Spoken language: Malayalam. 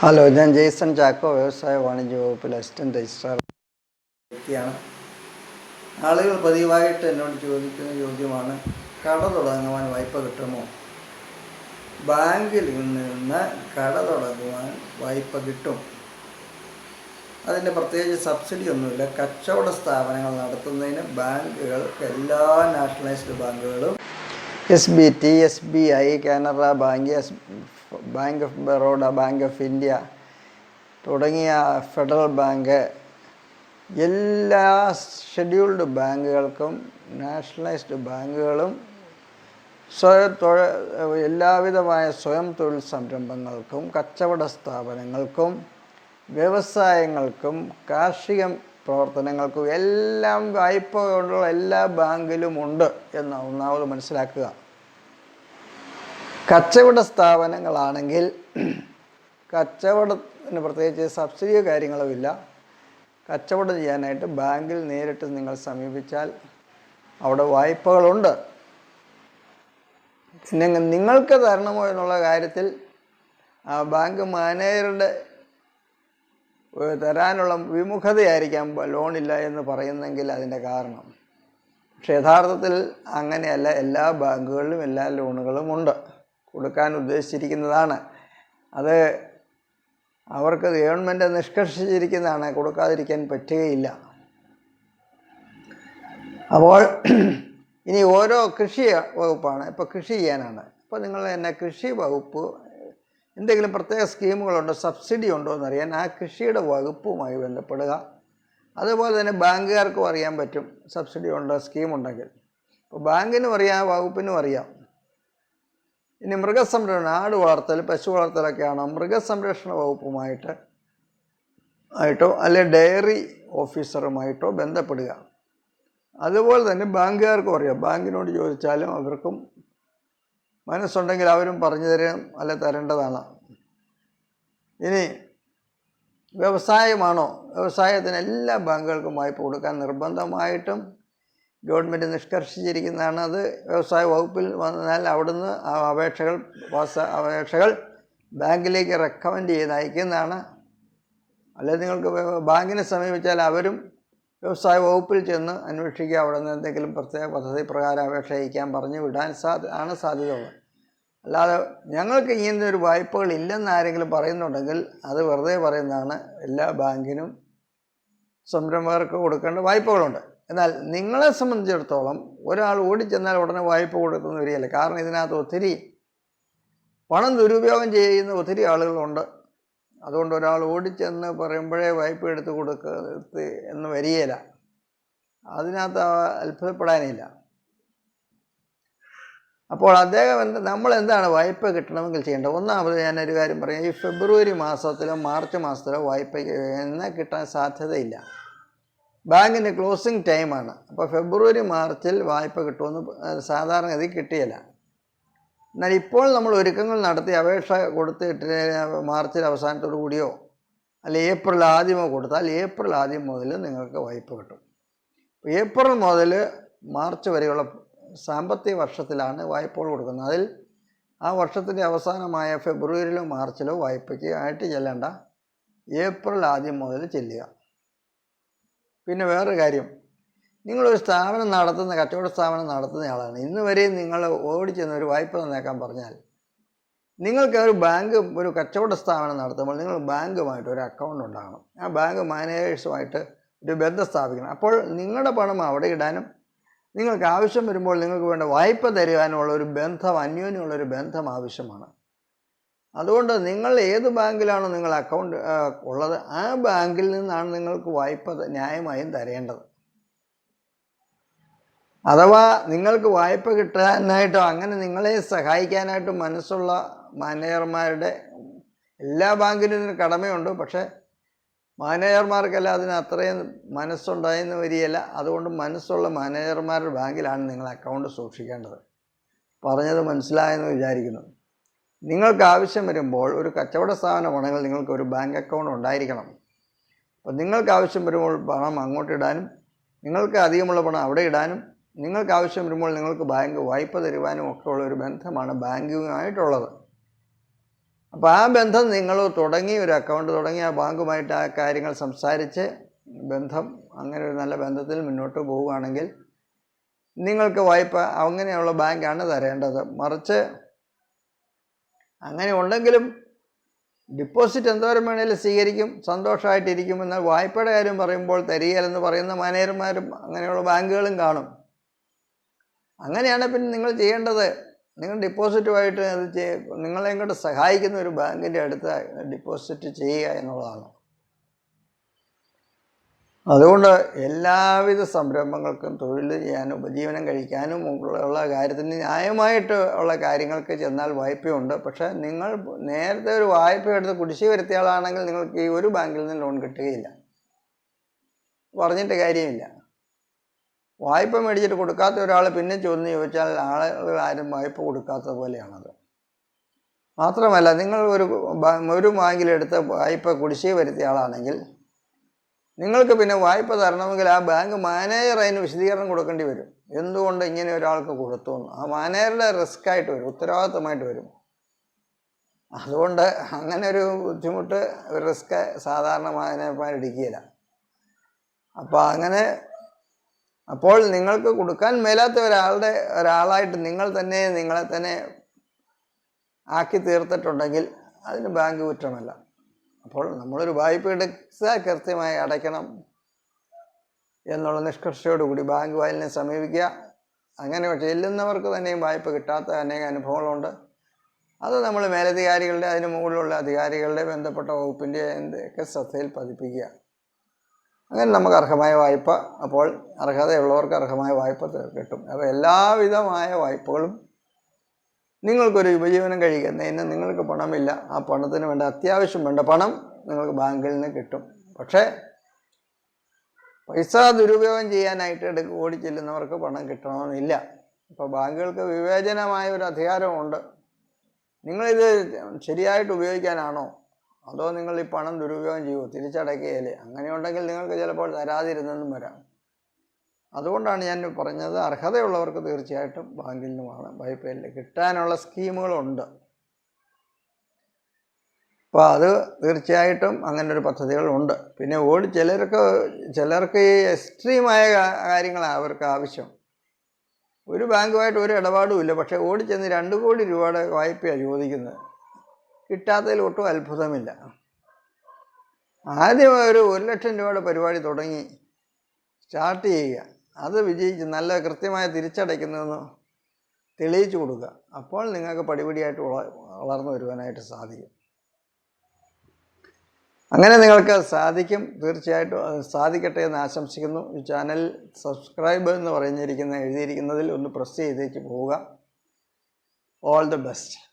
ഹലോ ഞാൻ ജെയ്സൺ ചാക്കോ വ്യവസായ വാണിജ്യ വകുപ്പിൽ അസിസ്റ്റന്റ് രജിസ്ട്രാർ. വ്യക്തിയാണ്. ആളുകൾ പതിവായിട്ട് എന്നോട് ചോദിക്കുന്ന ചോദ്യമാണ് കട തുടങ്ങുവാൻ വായ്പ കിട്ടുമോ? ബാങ്കിൽ നിന്ന് കട തുടങ്ങുവാൻ വായ്പ കിട്ടും. അതിന്റെ പ്രത്യേകിച്ച് സബ്സിഡി ഒന്നുമില്ല. കച്ചവട സ്ഥാപനങ്ങൾ നടത്തുന്നതിന് ബാങ്കുകൾ എല്ലാ നാഷണലൈസ്ഡ് ബാങ്കുകളും. S B T S B I Canara bank Yes bank of Baroda bank of India തുടങ്ങിയ ഫെഡറൽ ബാങ്ക് എല്ലാ ഷെഡ്യൂൾഡ് ബാങ്കുകൾക്കും നാഷണലൈസ്ഡ് ബാങ്കുകളും സ്വയം തൊഴ എല്ലാവിധമായ സ്വയം തൊഴിൽ സംരംഭങ്ങൾക്കും കച്ചവട സ്ഥാപനങ്ങൾക്കും വ്യവസായങ്ങൾക്കും കാർഷിക പ്രവർത്തനങ്ങൾക്കും എല്ലാം വായ്പ കൊണ്ടുള്ള എല്ലാ ബാങ്കിലും ഉണ്ട് എന്ന് ഒന്നാമത് മനസ്സിലാക്കുക. കച്ചവട സ്ഥാപനങ്ങളാണെങ്കിൽ കച്ചവടത്തിന് പ്രത്യേകിച്ച് സബ്സിഡിയോ കാര്യങ്ങളുമില്ല. കച്ചവടം ചെയ്യാനായിട്ട് ബാങ്കിൽ നേരിട്ട് നിങ്ങൾ സമീപിച്ചാൽ അവിടെ വായ്പകളുണ്ട്. പിന്നെ നിങ്ങൾക്ക് തരണമോ എന്നുള്ള കാര്യത്തിൽ ആ ബാങ്ക് മാനേജറുടെ തരാനുള്ള വിമുഖതയായിരിക്കാം ലോണില്ല എന്ന് പറയുന്നെങ്കിൽ അതിന്റെ കാരണം. പക്ഷെ യഥാർത്ഥത്തിൽ അങ്ങനെയല്ല. എല്ലാ ബാങ്കുകളിലും എല്ലാ ലോണുകളും ഉണ്ട്. കൊടുക്കാൻ ഉദ്ദേശിച്ചിരിക്കുന്നതാണ്. അത് അവർക്ക് ഗവൺമെന്റ് നിഷ്കർഷിച്ചിരിക്കുന്നതാണ്. കൊടുക്കാതിരിക്കാൻ പറ്റുകയില്ല. അപ്പോൾ ഇനി ഓരോ കൃഷി വകുപ്പാണ്. ഇപ്പോൾ കൃഷി ചെയ്യാനാണ്. ഇപ്പോൾ നിങ്ങൾ എന്നെ കൃഷി വകുപ്പ് എന്തെങ്കിലും പ്രത്യേക സ്കീമുകളുണ്ടോ സബ്സിഡി ഉണ്ടോ എന്നറിയാൻ ആ കൃഷിയുടെ വകുപ്പുമായി ബന്ധപ്പെടുക. അതുപോലെ തന്നെ ബാങ്കുകാർക്കും അറിയാൻ പറ്റും സബ്സിഡി ഉണ്ടോ സ്കീമുണ്ടെങ്കിൽ ഇപ്പോൾ ബാങ്കിനും അറിയാം വകുപ്പിനും അറിയാം. ഇനി മൃഗസംരക്ഷണം ആട് വളർത്തൽ പശു വളർത്തലൊക്കെയാണോ മൃഗസംരക്ഷണ വകുപ്പുമായിട്ട് ആയിട്ടോ അല്ലെ ഡയറി ഓഫീസറുമായിട്ടോ ബന്ധപ്പെടുക. അതുപോലെ തന്നെ ബാങ്കുകാർക്കും അറിയാം. ബാങ്കിനോട് ചോദിച്ചാലും അവർക്കും മനസ്സുണ്ടെങ്കിൽ അവരും പറഞ്ഞു തരും അല്ലെ തരേണ്ടതാണ്. ഇനി വ്യവസായമാണോ? വ്യവസായത്തിന് എല്ലാ ബാങ്കുകൾക്കും വായ്പ കൊടുക്കാൻ നിർബന്ധമായിട്ടും ഗവൺമെന്റ് നിഷ്കർഷിച്ചിരിക്കുന്നതാണ് അത്. വ്യവസായ വകുപ്പിൽ വന്നാൽ അവിടുന്ന് അപേക്ഷകൾ പാസ് അപേക്ഷകൾ ബാങ്കിലേക്ക് റെക്കമെൻഡ് ചെയ്ത് അയക്കുന്നതാണ്. അല്ലെങ്കിൽ നിങ്ങൾക്ക് ബാങ്കിനെ സമീപിച്ചാൽ അവരും വ്യവസായ വകുപ്പിൽ ചെന്ന് അന്വേഷിക്കുക. അവിടെ നിന്ന് എന്തെങ്കിലും പ്രത്യേക പദ്ധതി പ്രകാരം അപേക്ഷ അയക്കാൻ പറഞ്ഞു വിടാൻ സാധ്യ ആണ് സാധ്യതയുള്ളത്. അല്ലാതെ ഞങ്ങൾക്ക് ഇങ്ങനത്തെ ഒരു വായ്പകൾ ഇല്ലെന്ന് ആരെങ്കിലും പറയുന്നുണ്ടെങ്കിൽ അത് വെറുതെ പറയുന്നതാണ്. എല്ലാ ബാങ്കിനും സംരംഭകർക്ക് കൊടുക്കേണ്ട വായ്പകളുണ്ട്. എന്നാൽ നിങ്ങളെ സംബന്ധിച്ചിടത്തോളം ഒരാൾ ഓടിച്ചെന്നാൽ ഉടനെ വായ്പ കൊടുക്കുന്ന വരികയല്ല കാരണം ഇതിനകത്ത് ഒത്തിരി പണം ദുരുപയോഗം ചെയ്യുന്ന ഒത്തിരി ആളുകളുണ്ട്. അതുകൊണ്ട് ഒരാൾ ഓടിച്ചെന്ന് പറയുമ്പോഴേ വായ്പ എടുത്ത് കൊടുക്ക എന്ന് വരികയില്ല. അതിനകത്ത് അത്ഭുതപ്പെടാനില്ല. അപ്പോൾ അദ്ദേഹം എന്ത് നമ്മൾ എന്താണ് വായ്പ കിട്ടണമെങ്കിൽ ചെയ്യേണ്ടത്? ഒന്നാമത് ഞാനൊരു കാര്യം പറയാം. ഈ ഫെബ്രുവരി മാസത്തിലോ മാർച്ച് മാസത്തിലോ വായ്പ എന്നെ കിട്ടാൻ സാധ്യതയില്ല. ബാങ്കിന്റെ ക്ലോസിംഗ് ടൈമാണ്. അപ്പോൾ ഫെബ്രുവരി മാർച്ചിൽ വായ്പ കിട്ടുമെന്ന് സാധാരണഗതി കിട്ടിയില്ല. എന്നാൽ ഇപ്പോൾ നമ്മൾ ഒരുക്കങ്ങൾ നടത്തി അപേക്ഷ കൊടുത്തിട്ട് മാർച്ചിൽ അവസാനത്തോടു കൂടിയോ അല്ല ഏപ്രിൽ ആദ്യമോ കൊടുത്താൽ ഏപ്രിൽ ആദ്യം മുതൽ നിങ്ങൾക്ക് വായ്പ കിട്ടും. ഏപ്രിൽ മുതൽ മാർച്ച് വരെയുള്ള സാമ്പത്തിക വർഷത്തിലാണ് വായ്പകൾ കൊടുക്കുന്നത്. അതിൽ ആ വർഷത്തിന്റെ അവസാനമായ ഫെബ്രുവരിയിലോ മാർച്ചിലോ വായ്പയ്ക്ക് ആയിട്ട് ചെല്ലേണ്ട. ഏപ്രിൽ ആദ്യം മുതൽ ചെല്ലുക. പിന്നെ വേറൊരു കാര്യം. നിങ്ങളൊരു സ്ഥാപനം നടത്തുന്ന കച്ചവട സ്ഥാപനം നടത്തുന്നയാളാണ് ഇന്ന് വരെയും നിങ്ങൾ ഓടിച്ചെന്ന് ഒരു വായ്പ തന്നേക്കാൻ പറഞ്ഞാൽ നിങ്ങൾക്ക് ഒരു ബാങ്ക് ഒരു കച്ചവട സ്ഥാപനം നടത്തുമ്പോൾ നിങ്ങൾ ബാങ്കുമായിട്ട് ഒരു അക്കൗണ്ട് ഉണ്ടാകണം. ആ ബാങ്ക് മാനേജേഴ്സുമായിട്ട് ഒരു ബന്ധം സ്ഥാപിക്കണം. അപ്പോൾ നിങ്ങളുടെ പണം അവിടെ ഇടാനും നിങ്ങൾക്ക് ആവശ്യം വരുമ്പോൾ നിങ്ങൾക്ക് വേണ്ട വായ്പ തരുവാനുള്ള ഒരു ബന്ധം അന്യോന്യമുള്ള ഒരു ബന്ധം ആവശ്യമാണ്. അതുകൊണ്ട് നിങ്ങൾ ഏത് ബാങ്കിലാണോ നിങ്ങൾ അക്കൗണ്ട് ഉള്ളത് ആ ബാങ്കിൽ നിന്നാണ് നിങ്ങൾക്ക് വായ്പ ന്യായമായും തരേണ്ടത്. അഥവാ നിങ്ങൾക്ക് വായ്പ കിട്ടാനായിട്ടോ അങ്ങനെ നിങ്ങളെ സഹായിക്കാനായിട്ട് മനസ്സുള്ള മാനേജർമാരുടെ എല്ലാ ബാങ്കിനും ഇതിന് കടമയുണ്ട്. പക്ഷേ മാനേജർമാർക്കല്ല അതിന് അത്രയും മനസ്സുണ്ടായെന്ന് വരികയില്ല അതുകൊണ്ട് മനസ്സുള്ള മാനേജർമാരുടെ ബാങ്കിലാണ് നിങ്ങൾ അക്കൗണ്ട് സൂക്ഷിക്കേണ്ടത്. പറഞ്ഞത് മനസ്സിലായെന്ന് വിചാരിക്കുന്നു. നിങ്ങൾക്ക് ആവശ്യം വരുമ്പോൾ ഒരു കച്ചവട സ്ഥാപനമാണെങ്കിൽ നിങ്ങൾക്ക് ഒരു ബാങ്ക് അക്കൗണ്ട് ഉണ്ടായിരിക്കണം. അപ്പോൾ നിങ്ങൾക്ക് ആവശ്യം വരുമ്പോൾ പണം അങ്ങോട്ട് ഇടാനും നിങ്ങൾക്ക് അധികമുള്ള പണം അവിടെ ഇടാനും നിങ്ങൾക്ക് ആവശ്യം വരുമ്പോൾ നിങ്ങൾക്ക് ബാങ്ക് വായ്പ തരുവാനും ഒക്കെ ഉള്ള ഒരു ബന്ധമാണ് ബാങ്കുമായിട്ടുള്ളത് അപ്പോൾ ആ ബന്ധം നിങ്ങൾ തുടങ്ങി ഒരു അക്കൗണ്ട് തുടങ്ങി ആ ബാങ്കുമായിട്ട് ആ കാര്യങ്ങൾ സംസാരിച്ച് ബന്ധം അങ്ങനെ ഒരു നല്ല ബന്ധത്തിൽ മുന്നോട്ട് പോവുകയാണെങ്കിൽ നിങ്ങൾക്ക് വായ്പ അങ്ങനെയുള്ള ബാങ്കാണ് തരേണ്ടത്. മറിച്ച് അങ്ങനെ ഉണ്ടെങ്കിലും ഡിപ്പോസിറ്റ് എന്തോരം വേണേലും സ്വീകരിക്കും സന്തോഷമായിട്ടിരിക്കും എന്നാൽ വായ്പയുടെ കാര്യം പറയുമ്പോൾ തരികയില്ലെന്ന് പറയുന്ന മാനേജർമാരും അങ്ങനെയുള്ള ബാങ്കുകളും കാണും. അങ്ങനെയാണ് പിന്നെ നിങ്ങൾ ചെയ്യേണ്ടത്. നിങ്ങൾ ഡിപ്പോസിറ്റുമായിട്ട് അത് ചെയ്യ നിങ്ങളെയും സഹായിക്കുന്ന ഒരു ബാങ്കിന്റെ അടുത്ത് ഡിപ്പോസിറ്റ് ചെയ്യുക എന്നുള്ളതാണ്. അതുകൊണ്ട് എല്ലാവിധ സംരംഭങ്ങൾക്കും തൊഴിൽ ചെയ്യാനും ഉപജീവനം കഴിക്കാനും ഉള്ള കാര്യത്തിന് ന്യായമായിട്ട് ഉള്ള കാര്യങ്ങൾക്ക് ചെന്നാൽ വായ്പയുണ്ട്. പക്ഷേ നിങ്ങൾ നേരത്തെ ഒരു വായ്പ എടുത്ത് കുടിശ്ശിക വരുത്തിയ ആളാണെങ്കിൽ നിങ്ങൾക്ക് ഈ ഒരു ബാങ്കിൽ നിന്ന് ലോൺ കിട്ടുകയില്ല. പറഞ്ഞിട്ട് കാര്യമില്ല. വായ്പ മേടിച്ചിട്ട് കൊടുക്കാത്ത ഒരാൾ പിന്നെ ചോദിച്ചു ചോദിച്ചാൽ ആളുകൾ ആരും വായ്പ കൊടുക്കാത്ത പോലെയാണത്. മാത്രമല്ല നിങ്ങൾ ഒരു ഒരു ബാങ്കിലെടുത്ത വായ്പ കുടിശ്ശിക വരുത്തിയ ആളാണെങ്കിൽ നിങ്ങൾക്ക് പിന്നെ വായ്പ തരണമെങ്കിൽ ആ ബാങ്ക് മാനേജർ അതിന് വിശദീകരണം കൊടുക്കേണ്ടി വരും. എന്തുകൊണ്ട് ഇങ്ങനെ ഒരാൾക്ക് കൊടുത്തു ആ മാനേജറുടെ റിസ്ക് ആയിട്ട് വരും ഉത്തരവാദിത്തമായിട്ട് വരും. അതുകൊണ്ട് അങ്ങനെ ഒരു ബുദ്ധിമുട്ട് ഒരു റിസ്ക് സാധാരണ മാനേജർമാരെടുക്കുകയില്ല. അപ്പോൾ അങ്ങനെ അപ്പോൾ നിങ്ങൾക്ക് കൊടുക്കാൻ മേലാത്ത ഒരാളുടെ ഒരാളായിട്ട് നിങ്ങൾ തന്നെ നിങ്ങളെ തന്നെ ആക്കി തീർത്തിട്ടുണ്ടെങ്കിൽ അതിന് ബാങ്ക് കുറ്റമല്ല. അപ്പോൾ നമ്മളൊരു വായ്പ എടുക്കുക കൃത്യമായി അടയ്ക്കണം എന്നുള്ള നിഷ്കർഷയോടുകൂടി ബാങ്ക് വായിലിനെ സമീപിക്കുക. അങ്ങനെ ചെല്ലുന്നവർക്ക് തന്നെയും വായ്പ കിട്ടാത്ത അനേക അനുഭവങ്ങളുണ്ട്. അത് നമ്മൾ മേലധികാരികളുടെ അതിന് മുകളിലുള്ള അധികാരികളുടെ ബന്ധപ്പെട്ട വകുപ്പിന്റെ എന്തൊക്കെ ശ്രദ്ധയിൽ പതിപ്പിക്കുക. അങ്ങനെ നമുക്ക് അർഹമായ വായ്പ അപ്പോൾ അർഹതയുള്ളവർക്ക് അർഹമായ വായ്പ കിട്ടും. അപ്പോൾ എല്ലാവിധമായ വായ്പകളും നിങ്ങൾക്കൊരു ഉപജീവനം കഴിക്കുന്നതിന് നിങ്ങൾക്ക് പണമില്ല. ആ പണത്തിന് വേണ്ട അത്യാവശ്യം വേണ്ട പണം നിങ്ങൾക്ക് ബാങ്കിൽ നിന്ന് കിട്ടും. പക്ഷേ പൈസ ദുരുപയോഗം ചെയ്യാനായിട്ട് എടുക്ക ഓടി ചെല്ലുന്നവർക്ക് പണം കിട്ടണമെന്നില്ല. അപ്പോൾ ബാങ്കുകൾക്ക് വിവേചനമായ ഒരു അധികാരമുണ്ട്. നിങ്ങളിത് ശരിയായിട്ട് ഉപയോഗിക്കാനാണോ? അതോ നിങ്ങൾ ഈ പണം ദുരുപയോഗം ചെയ്യുമോ തിരിച്ചടയ്ക്കുകയില്ലേ? അങ്ങനെയുണ്ടെങ്കിൽ നിങ്ങൾക്ക് ചിലപ്പോൾ തരാതിരുന്നെന്നും വരാം. അതുകൊണ്ടാണ് ഞാൻ പറഞ്ഞത് അർഹതയുള്ളവർക്ക് തീർച്ചയായിട്ടും ബാങ്കിൽ നിന്നുമാണ് വായ്പയിൽ കിട്ടാനുള്ള സ്കീമുകളുണ്ട്. അപ്പോൾ അത് തീർച്ചയായിട്ടും അങ്ങനെ ഒരു പദ്ധതികളുണ്ട്. പിന്നെ ഓടി ചിലർക്ക് ചിലർക്ക് ഈ എക്സ്ട്രീമായ കാര്യങ്ങളാണ് അവർക്ക് ആവശ്യം. ഒരു ബാങ്കുമായിട്ട് ഒരു ഇടപാടും ഇല്ല പക്ഷേ ഓടിച്ചെന്ന് രണ്ട് കോടി രൂപയുടെ വായ്പയാണ് ചോദിക്കുന്നത്. കിട്ടാത്തതിൽ ഒട്ടും അത്ഭുതമില്ല. ആദ്യം ഒരു ഒരു ലക്ഷം രൂപയുടെ പരിപാടി തുടങ്ങി സ്റ്റാർട്ട് ചെയ്യുക. അത് വിജയിച്ച് നല്ല കൃത്യമായ തിരിച്ചടയ്ക്കുന്നതെന്ന് തെളിയിച്ചു കൊടുക്കുക. അപ്പോൾ നിങ്ങൾക്ക് പടിപടിയായിട്ട് വള- വളർന്നു വരുവാനായിട്ട് സാധിക്കും. അങ്ങനെ നിങ്ങൾക്ക് സാധിക്കും. തീർച്ചയായിട്ടും സാധിക്കട്ടെ എന്ന് ആശംസിക്കുന്നു. ഈ ചാനൽ സബ്സ്ക്രൈബ് എന്ന് പറഞ്ഞിരിക്കുന്ന എഴുതിയിരിക്കുന്നതിൽ ഒന്ന് പ്രസ് ചെയ്തേക്ക് പോവുക. All the best